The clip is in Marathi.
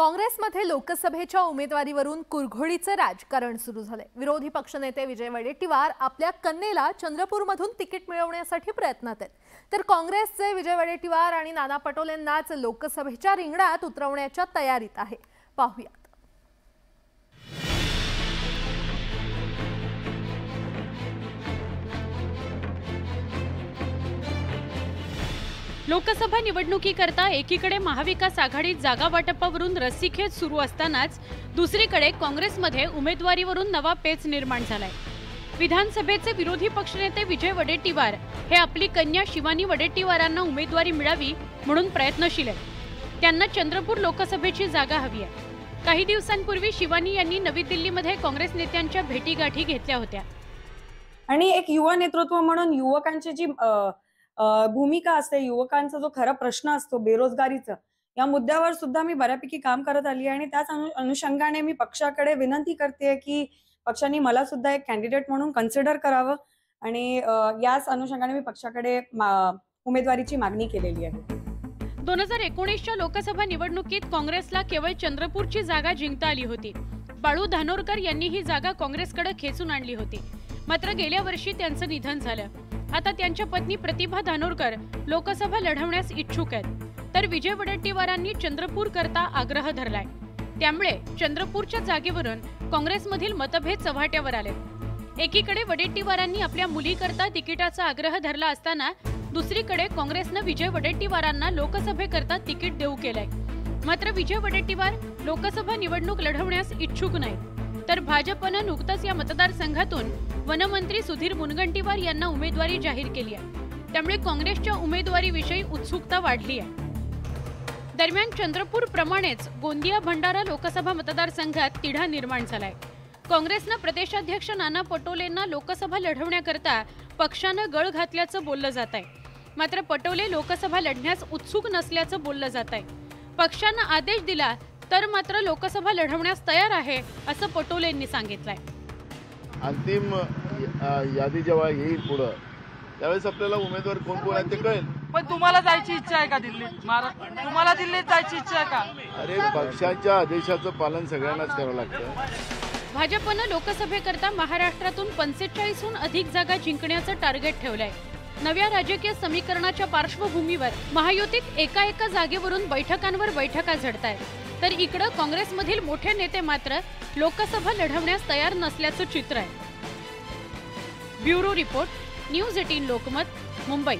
काँग्रेसमध्ये लोकसभेच्या उमेदवारीवरून कुरघोडीचं राजकारण सुरू झालंय. विरोधी पक्षनेते विजय वडेट्टीवार आपल्या कन्येला चंद्रपूरमधून तिकीट मिळवण्यासाठी प्रयत्नात आहेत. तर काँग्रेसचे विजय वडेट्टीवार आणि नाना पटोलेंनाच लोकसभेच्या रिंगणात उतरवण्याच्या तयारीत आहे. पाहूया. लोकसभा निवडणुकीकरता एकीकडे महाविकास आघाडीत जागा वाटपावरून रस्सीखेच सुरू असतानाच दुसरीकडे काँग्रेसमध्ये उमेदवारीवरून नवा पेच निर्माण झालाय. विधानसभेचे विरोधी पक्षनेते विजय वडेट्टीवार हे आपली कन्या शिवानी वडेट्टीवारांना उमेदवारी मिळावी म्हणून प्रयत्नशील आहेत. त्यांना चंद्रपूर लोकसभेची जागा हवी आहे. काही दिवसांपूर्वी शिवानी यांनी नवी दिल्लीमध्ये काँग्रेस नेत्यांच्या भेटीगाठी घेतल्या होत्या. आणि एक युवा नेतृत्व म्हणून युवकांची जी भूमिका असते युवकांचा जो खरा प्रश्न असतो बेरोजगारीचा या मुद्द्यावर सुद्धा मी बऱ्यापैकी काम करत आली आहे आणि त्याच अनु- अनुषंगाने मी पक्षाकडे विनंती करते की पक्षाने मला सुद्धा एक कॅन्डिडेट म्हणून कन्सिडर करावं आणि याच अनुषंगाने मी पक्षाकडे मा- उमेदवारीची मागणी केलेली आहे. दोन हजार एकोणीसच्या लोकसभा निवडणुकीत काँग्रेसला केवळ चंद्रपूरची जागा जिंकता आली होती. बाळू धानोरकर यांनी ही जागा काँग्रेसकडे खेचून आणली होती. मात्र गेल्या वर्षी त्यांचं निधन झालं. आता त्यांच्या पत्नी प्रतिभा धानोरकर लोकसभा लढवण्यास इच्छुक आहेत. तर विजय वडेट्टीवारांनी चंद्रपूर करता आग्रह धरलाय. त्यामुळे चंद्रपूरच्या जागेवरून काँग्रेसमधील मतभेद चव्हाट्यावर आले एकीकडे वडेट्टीवारांनी आपल्या मुलीकरता तिकिटाचा आग्रह धरला असताना दुसरीकडे काँग्रेसनं विजय वडेट्टीवारांना लोकसभेकरता तिकीट देऊ केलंय. मात्र विजय वडेट्टीवार लोकसभा निवडणूक लढवण्यास इच्छुक नाहीत. तर भाजपनं नुकतंच या मतदारसंघातून वनमंत्री सुधीर मुनगंटीवार यांना उमेदवारी जाहीर केली आहे. त्यामुळे काँग्रेसच्या उमेदवारीविषयी उत्सुकता वाढली आहे. दरम्यान चंद्रपूर प्रमाणेच गोंदिया भंडारा लोकसभा मतदारसंघात तिढा निर्माण झालाय. काँग्रेसनं प्रदेशाध्यक्ष नाना पटोलेंना लोकसभा लढवण्याकरता पक्षानं गळ घातल्याचं बोललं जात आहे. मात्र पटोले लोकसभा लढण्यास उत्सुक नसल्याचं बोललं जात आहे. पक्षानं आदेश दिला तर मात्र लोकसभा लढवण्यास तयार आहे असं पटोलेंनी सांगितलंय. अंतिम यादी जेव्हा येईल पुढं त्यावेळेस आपल्याला उमेदवार कोण कोण आहेत ते कळेल. पण तुम्हाला जायची इच्छा आहे का दिल्लीत महाराष्ट्र तुम्हाला दिल्लीत जायची इच्छा आहे का? अरे पक्षाच्या आदेशाचं पालन सगळ्यांनाच करावं लागतं. भाजपनं लोकसभेकरता महाराष्ट्रातून पंचेचाळीसहून अधिक जागा जिंकण्याचं टार्गेट ठेवलंय. नव्या राजकीय समीकरणाच्या पार्श्वभूमीवर महायुतीत एका एका जागेवरून बैठकांवर बैठका झडत आहेत तर इकडं काँग्रेसमधील मोठे नेते मात्र लोकसभा लढवण्यास तयार नसल्याचं चित्र आहे. Bureau report news eighteen Lokmat Mumbai.